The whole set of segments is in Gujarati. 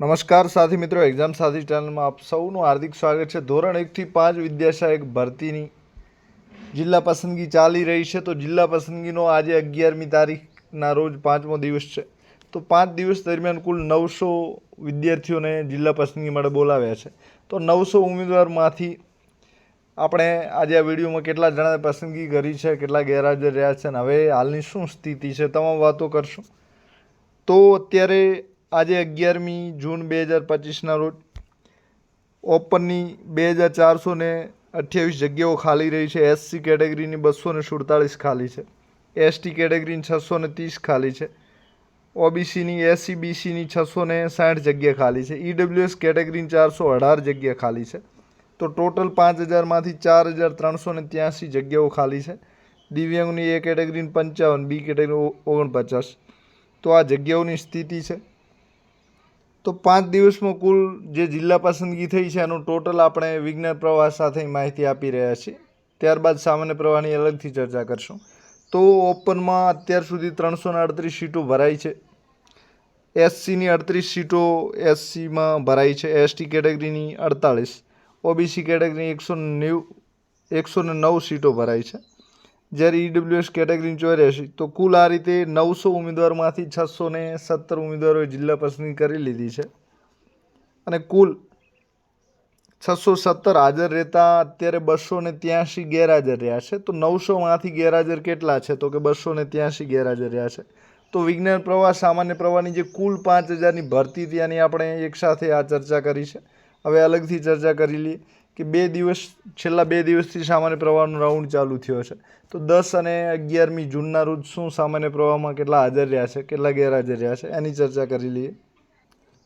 નમસ્કાર સાથી મિત્રો એક્ઝામ સાથી ચેનલમાં આપ સૌનું હાર્દિક સ્વાગત છે. ધોરણ એકથી પાંચ વિદ્યાસહાયક ભરતીની જિલ્લા પસંદગી ચાલી રહી છે. તો જિલ્લા પસંદગીનો આજે અગિયારમી તારીખના રોજ પાંચમો દિવસ છે. તો પાંચ દિવસ દરમિયાન કુલ નવસો વિદ્યાર્થીઓને જિલ્લા પસંદગી માટે બોલાવ્યા છે. તો નવસો ઉમેદવારમાંથી આપણે આજે આ વિડીયોમાં કેટલા જણાએ પસંદગી કરી છે, કેટલા ગેરહાજર રહ્યા છે અને હવે હાલની શું સ્થિતિ છે, તમામ વાતો કરશું. તો અત્યારે આજે અગિયારમી જૂન બે હજાર પચીસના રોજ ઓપનની બે હજાર ચારસો ને અઠ્યાવીસ જગ્યાઓ ખાલી રહી છે. એસસી કેટેગરીની બસો ને સુડતાલીસ ખાલી છે. એસટી કેટેગરીની છસો ને ત્રીસ ખાલી છે. ઓબીસીની એસસી બીસીની છસો ને સાઠ જગ્યા ખાલી છે. ઈડબ્લ્યુએસ કેટેગરીની ચારસો અઢાર જગ્યા ખાલી છે. તો ટોટલ પાંચ હજારમાંથી ચાર હજાર ત્રણસો ને ત્યાંસી જગ્યાઓ ખાલી છે. દિવ્યાંગની એ કેટેગરીની પંચાવન, બી કેટેગરી ઓગણપચાસ. તો આ જગ્યાઓની સ્થિતિ છે. તો પાંચ દિવસમાં કુલ જે જિલ્લા પસંદગી થઈ છે, એનું ટોટલ આપણે વિજ્ઞાન પ્રવાહ સાથે માહિતી આપી રહ્યા છીએ. ત્યારબાદ સામાન્ય પ્રવાહની અલગથી ચર્ચા કરશું. તો ઓપનમાં અત્યાર સુધી ત્રણસો અડત્રીસ સીટો ભરાઈ છે. એસસીની અડત્રીસ સીટો એસસીમાં ભરાઈ છે. એસટી કેટેગરીની અડતાળીસ ઓબીસી કેટેગરીની એકસો નેવું, એકસો નવ સીટો ભરાઈ છે. જ્યારે ઈડબ્લ્યુએસ કેટેગરીની ચોર્યાસી તો કુલ આ રીતે નવસો ઉમેદવારમાંથી છસો ને સત્તર ઉમેદવારોએ જિલ્લા પસંદગી કરી લીધી છે. અને કુલ છસો સત્તર હાજર રહેતા અત્યારે બસો ને ત્યાંસી ગેરહાજર રહ્યા છે. તો નવસોમાંથી ગેરહાજર કેટલા છે? તો કે બસો ને ત્યાંસી ગેરહાજર રહ્યા છે. તો વિજ્ઞાન પ્રવાહ, સામાન્ય પ્રવાહની જે કુલ પાંચ હજારની ભરતી હતી એની આપણે એકસાથે આ ચર્ચા કરી છે. હવે અલગથી ચર્ચા કરી લઈએ. કે બે દિવસ, છેલ્લા બે દિવસથી સામાન્ય પ્રવાહનો રાઉન્ડ ચાલુ થયો છે. તો દસ અને અગિયારમી જૂનના રોજ શું સામાન્ય પ્રવાહમાં કેટલા હાજર રહ્યા છે, કેટલા ગેરહાજર રહ્યા છે, એની ચર્ચા કરી લઈએ.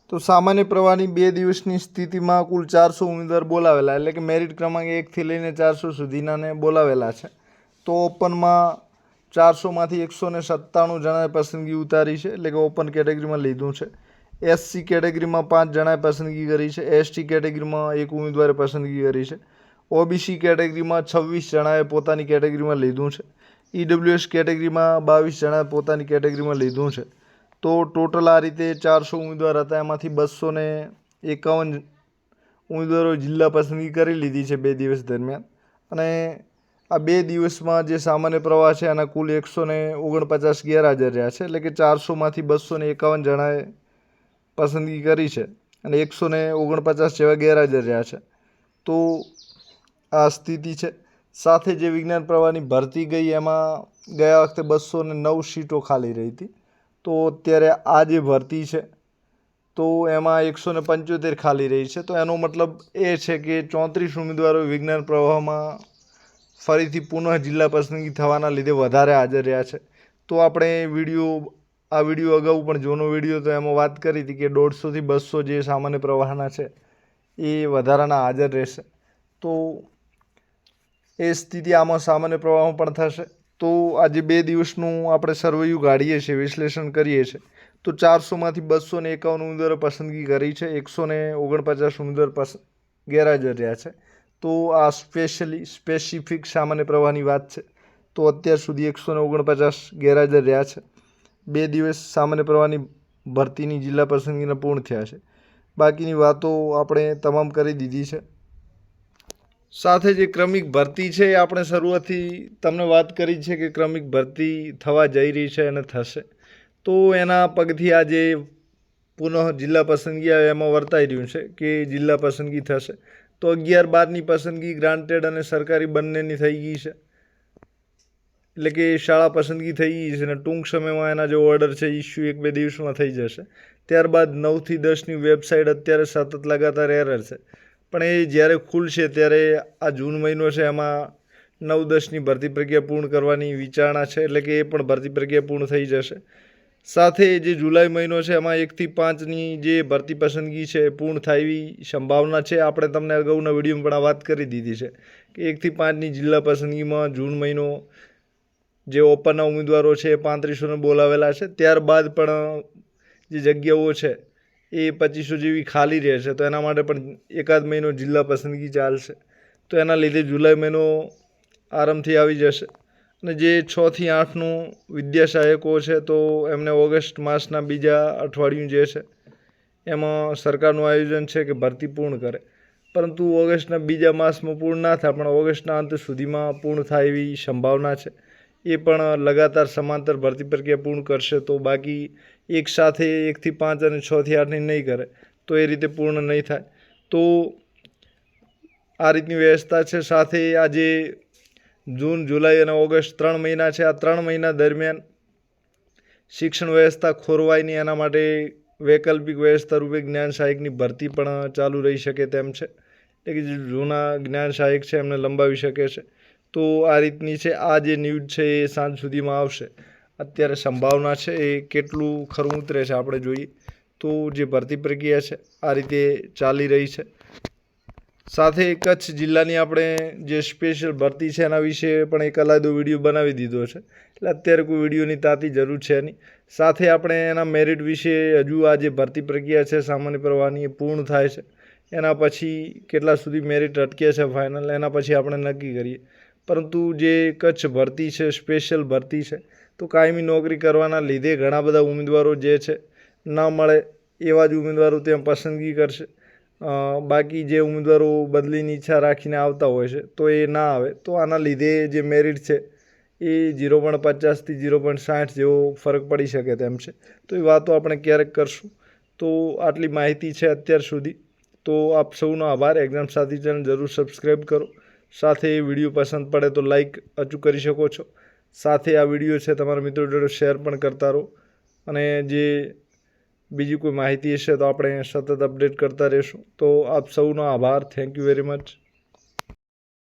તો સામાન્ય પ્રવાહની બે દિવસની સ્થિતિમાં કુલ ચારસો ઉમેદવાર બોલાવેલા, એટલે કે મેરિટ ક્રમાંક એકથી લઈને ચારસો સુધીનાને બોલાવેલા છે. તો ઓપનમાં ચારસોમાંથી એકસો ને સત્તાણું જણાએ પસંદગી ઉતારી છે, એટલે કે ઓપન કેટેગરીમાં લીધું છે. એસસી કેટેગરીમાં પાંચ જણાએ પસંદગી કરી છે. એસટી કેટેગરીમાં એક ઉમેદવારે પસંદગી કરી છે. ઓબીસી કેટેગરીમાં છવ્વીસ જણાએ પોતાની કેટેગરીમાં લીધું છે. ઈડબ્લ્યુએસ કેટેગરીમાં બાવીસ જણાએ પોતાની કેટેગરીમાં લીધું છે. તો ટોટલ આ રીતે ચારસો ઉમેદવાર હતા. એમાંથી બસો ને એકાવન ઉમેદવારો જિલ્લા પસંદગી કરી લીધી છે બે દિવસ દરમિયાન. અને આ બે દિવસમાં જે સામાન્ય પ્રવાહ છે, એના કુલ એકસો ને ઓગણપચાસ ગેરહાજર રહ્યા છે. એટલે કે ચારસોમાંથી બસો ને એકાવન જણાએ પસંદગી કરી છે અને એકસો ને ઓગણપચાસ જેવા ગેરહાજર રહ્યા છે. તો આ સ્થિતિ છે. સાથે જે વિજ્ઞાન પ્રવાહની ભરતી ગઈ એમાં ગયા વખતે બસો ને નવ સીટો ખાલી રહી હતી. તો અત્યારે આ જે ભરતી છે, તો એમાં એકસો ને પંચોતેર ખાલી રહી છે. તો એનો મતલબ એ છે કે ચોત્રીસ ઉમેદવારો વિજ્ઞાન પ્રવાહમાં ફરીથી પુનઃ જિલ્લા પસંદગી થવાના લીધે વધારે હાજર રહ્યા છે. તો આપણે વીડિયો આ વીડિયો અગાઉ પણ જૂનો વીડિયો તો એમાં વાત કરી હતી કે દોઢસોથી બસો જે સામાન્ય પ્રવાહના છે, એ વધારાના હાજર રહેશે. તો એ સ્થિતિ આમાં સામાન્ય પ્રવાહમાં પણ થશે. તો આજે બે દિવસનું આપણે સર્વૈયું કાઢીએ છીએ, વિશ્લેષણ કરીએ છીએ. તો ચારસોમાંથી બસો ને એકાવન ઉમેદવારો પસંદગી કરી છે એકસો ને ઓગણપચાસ ઉમેદવાર ગેરહાજર રહ્યા છે. તો આ સ્પેશિયલી, સ્પેસિફિક સામાન્ય પ્રવાહની વાત છે. તો અત્યાર સુધી એકસો ને ઓગણપચાસ ગેરહાજર રહ્યા છે. બે દિવસ સામાન્ય પ્રવાહની ભરતીની જિલ્લા પસંદગીના પૂર્ણ થયા છે. બાકીની વાતો આપણે તમામ કરી દીધી છે. સાથે જે ક્રમિક ભરતી છે એ આપણે શરૂઆતથી તમને વાત કરી છે કે ક્રમિક ભરતી થવા જઈ રહી છે અને થશે. તો એના પગથી આજે પુનઃ જિલ્લા પસંદગી આવે એમાં વર્તાઈ રહ્યું છે કે જિલ્લા પસંદગી થશે. તો અગિયાર બારની પસંદગી ગ્રાન્ટેડ અને સરકારી બંનેની થઈ ગઈ છે. એટલે કે શાળા પસંદગી થઈ ગઈ છે અને ટૂંક સમયમાં એના જે ઓર્ડર છે ઇસ્યુ એક બે દિવસમાં થઈ જશે. ત્યારબાદ નવથી દસની વેબસાઇટ અત્યારે સતત લગાતાર એરર છે. પણ એ જ્યારે ખુલશે ત્યારે આ જૂન મહિનો છે, એમાં નવ દસની ભરતી પ્રક્રિયા પૂર્ણ કરવાની વિચારણા છે, એટલે કે એ પણ ભરતી પ્રક્રિયા પૂર્ણ થઈ જશે. સાથે જે જુલાઈ મહિનો છે, એમાં એકથી પાંચની જે ભરતી પસંદગી છે પૂર્ણ થાય એવી સંભાવના છે. આપણે તમને અગાઉના વિડીયોમાં પણ આ વાત કરી દીધી છે કે એકથી પાંચની જિલ્લા પસંદગીમાં જૂન મહિનો જે ઓપનના ઉમેદવારો છે એ પાંત્રીસોને બોલાવેલા છે. ત્યારબાદ પણ જે જગ્યાઓ છે એ પચીસો જેવી ખાલી રહેશે તો એના માટે પણ એકાદ મહિનો જિલ્લા પસંદગી ચાલશે. તો એના લીધે જુલાઈ મહિનો આરામથી આવી જશે. અને જે છથી આઠનું વિદ્યાસહાયકો છે તો એમને ઓગસ્ટ માસના બીજા અઠવાડિયું જે છે એમાં સરકારનું આયોજન છે કે ભરતી પૂર્ણ કરે. પરંતુ ઓગસ્ટના બીજા માસમાં પૂર્ણ ના થાય પણ ઓગસ્ટના અંત સુધીમાં પૂર્ણ થાય એવી સંભાવના છે. એ પણ લગાતાર સમાંતર ભરતી પ્રક્રિયા પૂર્ણ કરશે તો બાકી એક સાથે એકથી પાંચ અને છથી આઠની નહીં કરે, તો એ રીતે પૂર્ણ નહીં થાય. તો આ રીતની વ્યવસ્થા છે. સાથે આજે જૂન, જુલાઈ અને ઓગસ્ટ ત્રણ મહિના છે. આ ત્રણ મહિના દરમિયાન શિક્ષણ વ્યવસ્થા ખોરવાય નહીં એના માટે વૈકલ્પિક વ્યવસ્થા રૂપે જ્ઞાન સહાયકની ભરતી પણ ચાલુ રહી શકે તેમ છે. એટલે કે જે જૂના જ્ઞાન સહાયક છે એમને લંબાવી શકે છે. તો આ રીતની છે, આ જે ન્યૂઝ છે એ સાંજ સુધીમાં આવશે. અત્યારે સંભાવના છે એ કેટલું ખરું ઉતરે છે આપણે જોઈએ. તો જે ભરતી પ્રક્રિયા છે, આ રીતે ચાલી રહી છે. સાથે કચ્છ જિલ્લાની આપણે જે સ્પેશિયલ ભરતી છે એના વિશે પણ એક અલાયદો વીડિયો બનાવી દીધો છે. એટલે અત્યારે કોઈ વિડીયોની તાતી જરૂર છે નહીં. સાથે આપણે એના મેરિટ વિશે હજુ આ જે ભરતી પ્રક્રિયા છે, સામાન્ય પ્રવાહની એ પૂર્ણ થાય છે. એના પછી કેટલા સુધી મેરિટ અટકે છે ફાઇનલ એના પછી આપણે નક્કી કરીએ. પરંતુ જે કચ્છ ભરતી છે સ્પેશિયલ ભરતી છે, તો કાયમી નોકરી કરવાના લીધે ઘણા બધા ઉમેદવારો જે છે, ન મળે એવા જ ઉમેદવારો ત્યાં પસંદગી કરશે. બાકી જે ઉમેદવારો બદલીની ઈચ્છા રાખીને આવતા હોય છે, તો એ ના આવે. તો આના લીધે જે મેરિટ છે, એ ઝીરો પોઈન્ટ પચાસથી ઝીરો પોઈન્ટ સાઠ જેવો ફરક પડી શકે તેમ છે. તો એ વાતો આપણે ક્યારેક કરશું. તો આટલી માહિતી છે અત્યાર સુધી. તો આપ સૌનો આભાર. એક્ઝામ સાથી ચેનલ જરૂર સબસ્ક્રાઈબ કરો. સાથે એ વીડિયો પસંદ પડે તો લાઈક અચૂક કરી શકો છો. સાથે આ વીડિયો છે તમારા મિત્રો જોડે શેર પણ કરતા રહો. અને જે બીજી કોઈ માહિતી હશે તો આપણે સતત અપડેટ કરતા રહીશું. તો આપ સૌનો આભાર. Thank you very much